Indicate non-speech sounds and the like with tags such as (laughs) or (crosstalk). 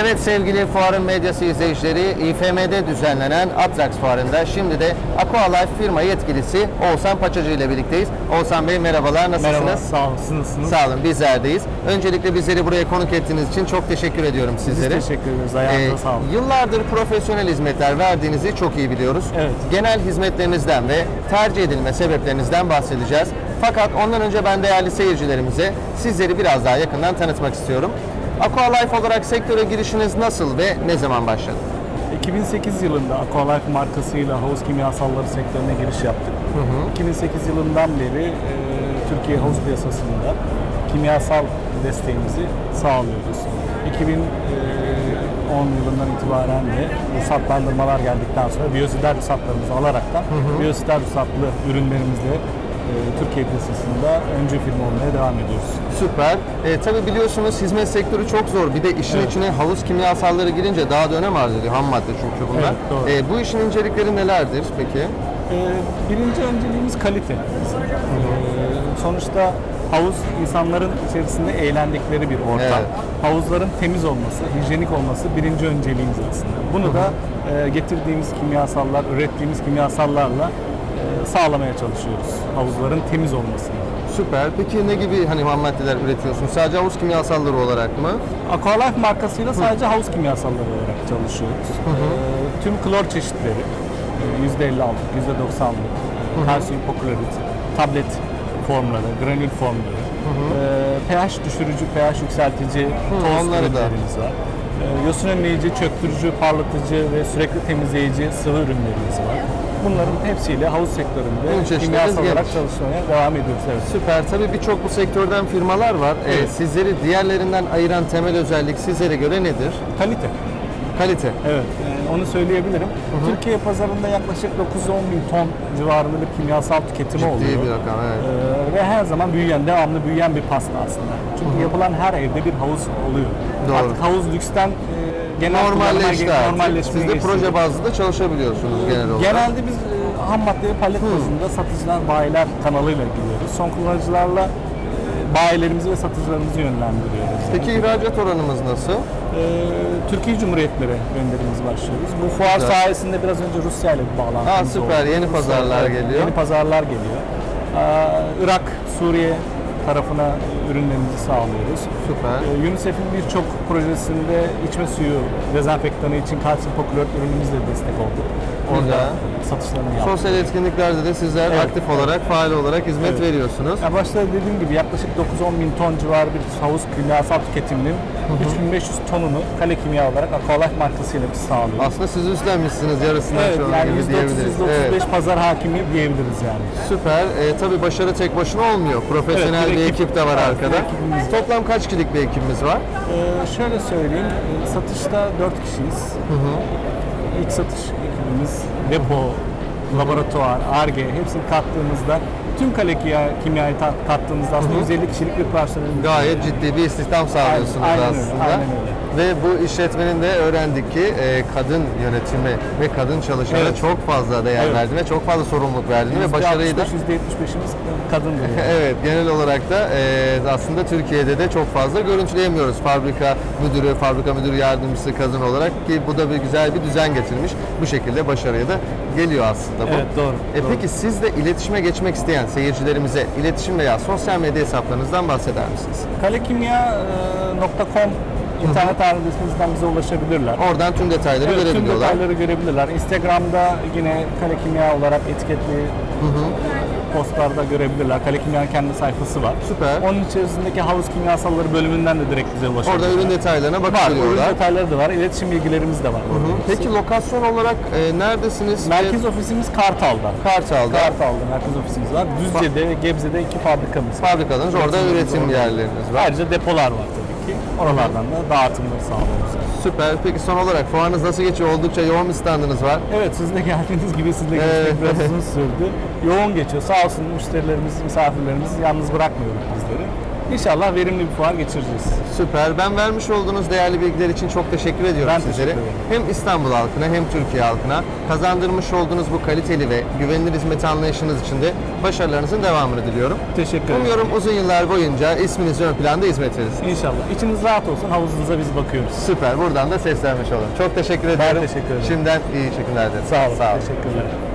Evet sevgili fuarın medyası izleyicileri, İFM'de düzenlenen Atrax fuarında şimdi de Aqualife firma yetkilisi Oğuzhan Paçacı ile birlikteyiz. Oğuzhan Bey merhabalar, nasılsınız? Merhaba, sağ olun. Siz nasılsınız? Sağ olun, bizlerdeyiz. Öncelikle bizleri buraya konuk ettiğiniz için çok teşekkür ediyorum Biz sizlere. teşekkür ederiz. Ayağınıza Ee, sağlık. Yıllardır profesyonel hizmetler verdiğinizi çok iyi biliyoruz. Evet. Genel hizmetlerinizden ve tercih edilme sebeplerinizden bahsedeceğiz. Fakat ondan önce ben değerli seyircilerimize sizleri biraz daha yakından tanıtmak istiyorum. Aqualife olarak sektöre girişiniz nasıl ve ne zaman başladı? 2008 yılında Aqualife markasıyla havuz kimyasalları sektörüne giriş yaptık. 2008 yılından beri e, Türkiye havuz piyasasında kimyasal desteğimizi sağlıyoruz. 2010 yılından itibaren de ruhsatlandırmalar geldikten sonra biyosider ruhsatlarımızı alaraktan biyosider ruhsatlı ürünlerimizle e, Türkiye piyasasında öncü firma olmaya devam ediyoruz. Süper. E, tabii biliyorsunuz hizmet sektörü çok zor. Bir de işin Evet. içine havuz kimyasalları girince daha da önem arz ediyor. Ham madde çünkü bunlar. Evet, doğru. E, bu işin incelikleri nelerdir peki? Ee, birinci önceliğimiz kalite. Ee, sonuçta havuz insanların içerisinde eğlendikleri bir ortam. Evet. Havuzların temiz olması, hijyenik olması birinci önceliğimiz aslında. Bunu da e, getirdiğimiz kimyasallar, ürettiğimiz kimyasallarla e, sağlamaya çalışıyoruz. Havuzların temiz olmasını. Süper. Peki ne gibi hani ham maddeler üretiyorsunuz? Sadece havuz kimyasalları olarak mı? Aqualife markasıyla sadece havuz kimyasalları olarak çalışıyoruz. Ee, tüm klor çeşitleri, e, %56'lık, %90'lık, kalsiyum hipoklorit, tablet formları, granül formları, e, pH düşürücü, pH yükseltici toz onları da. ürünlerimiz var. E, yosun önleyici, çöktürücü, parlatıcı ve sürekli temizleyici sıvı ürünlerimiz var. Bunların hepsiyle havuz sektöründe kimyasal olarak geniş. çalışmaya devam ediyoruz. Evet. Süper. Tabii birçok bu sektörden firmalar var. E, Evet. sizleri diğerlerinden ayıran temel özellik sizlere göre nedir? Kalite. Kalite. Evet, e, onu söyleyebilirim. Türkiye pazarında yaklaşık 9-10 bin ton civarında bir kimyasal tüketimi Ciddi oluyor. bir rakam, evet. E, ve her zaman büyüyen, devamlı büyüyen bir pasta aslında. Çünkü yapılan her evde bir havuz oluyor. Doğru. Artık havuz lüksten e, genel Normalleşti artık. normalleşmeye Siz de geçti. proje bazlı da çalışabiliyorsunuz genel olarak. Genelde biz e, ham maddeyi palet bazında satıcılar, bayiler kanalıyla gidiyoruz. Son kullanıcılarla e, bayilerimizi ve satıcılarımızı yönlendiriyoruz. Peki ihracat oranımız nasıl? Ee, Türkiye Cumhuriyetlere gönderimiz başlıyoruz. Bu fuar Güzel. sayesinde biraz önce Rusya ile bir bağlantımız Aa, süper. Yeni pazarlar geliyor. Yeni pazarlar geliyor. Ee, Irak, Suriye tarafına ürünlerimizi sağlıyoruz. Süper. Ee, UNICEF'in birçok projesinde içme suyu dezenfektanı için kalsiyum hipoklorit ürünümüzle destek olduk. Orada Güzel. satışlarını yaptık. Sosyal etkinliklerde de sizler Evet, aktif olarak, faal olarak hizmet Evet. veriyorsunuz. Ya başta dediğim gibi yaklaşık 9-10 bin ton civarı bir havuz kimyasal tüketiminin 3500 tonunu Kale Kimya olarak Aqualife markasıyla biz sağlıyoruz. Aslında siz üstlenmişsiniz yarısından Evet, çoğunu yani gibi diyebiliriz. %30-%35 Evet. pazar hakimliği diyebiliriz yani. Süper. E, tabii başarı tek başına olmuyor. Profesyonel Evet, bir bir ekip- ekip de var evet, arkada. bir ekibimiz var. Toplam kaç kişilik bir ekibimiz var? Ee, şöyle söyleyeyim, e, satışta 4 kişiyiz. İlk satış ekibimiz, depo, laboratuvar, ARGE hepsini kattığımızda tüm kale kimya- kimyayı kattığımızda aslında 150 kişilik bir personelimiz var. Gayet ciddi bir istihdam sağlıyorsunuz Aynen aslında. aynen öyle. Ve bu işletmenin de öğrendik ki e, kadın yönetimi ve kadın çalışana Evet. çok fazla değer Evet. verdiğini ve çok fazla sorumluluk verdiğini ve başarıyı da %75'imiz kadındır. yani. Evet, genel olarak da e, aslında Türkiye'de de çok fazla görüntüleyemiyoruz. Fabrika müdürü, fabrika müdürü yardımcısı kadın olarak ki bu da bir güzel bir düzen getirmiş. Bu şekilde başarıya da geliyor aslında bu. Evet, doğru, E, doğru. Peki siz de iletişime geçmek isteyen seyircilerimize iletişim veya sosyal medya hesaplarınızdan bahseder misiniz? Kalekimya.com internet adresimizden bize ulaşabilirler. Oradan tüm detayları Evet, tüm görebiliyorlar. detayları görebilirler. Instagram'da yine Kale Kimya olarak etiketli postlarda görebilirler. Kale Kimya'nın kendi sayfası var. Süper. Onun içerisindeki havuz kimyasalları bölümünden de direkt bize ulaşabilirler. Orada ürün detaylarına var. Ürün bakabiliyorlar. detayları da var. İletişim bilgilerimiz de var. orada. Peki lokasyon olarak e, neredesiniz? Merkez ofisimiz Kartal'da. Kartal'da. Kartal'da merkez ofisimiz var. Düzce'de ve Gebze'de iki fabrikamız var. Fabrikanız, orada üretim yerleriniz var. Ayrıca depolar var tabii ki. Oralardan da dağıtımları sağlıyoruz. Süper. Peki son olarak fuarınız nasıl geçiyor? Oldukça yoğun bir standınız var. Evet siz de geldiğiniz gibi siz de Evet. biraz (laughs) uzun sürdü. Yoğun geçiyor. Sağ olsun müşterilerimiz, misafirlerimiz yalnız bırakmıyoruz bizleri. İnşallah verimli bir fuar geçireceğiz. Süper. Ben vermiş olduğunuz değerli bilgiler için çok teşekkür ediyorum Ben sizlere. teşekkür ederim. Hem İstanbul halkına hem Türkiye halkına kazandırmış olduğunuz bu kaliteli ve güvenilir hizmet anlayışınız için de başarılarınızın devamını diliyorum. Teşekkür ederim. Umuyorum uzun yıllar boyunca isminiz ön planda hizmet verir. İnşallah. İçiniz rahat olsun. Havuzunuza biz bakıyoruz. Süper. Buradan da seslenmiş olalım. Çok teşekkür ederim. teşekkür ederim. Şimdiden iyi çekimler dilerim. Sağ olun. Sağ olun. Teşekkürler.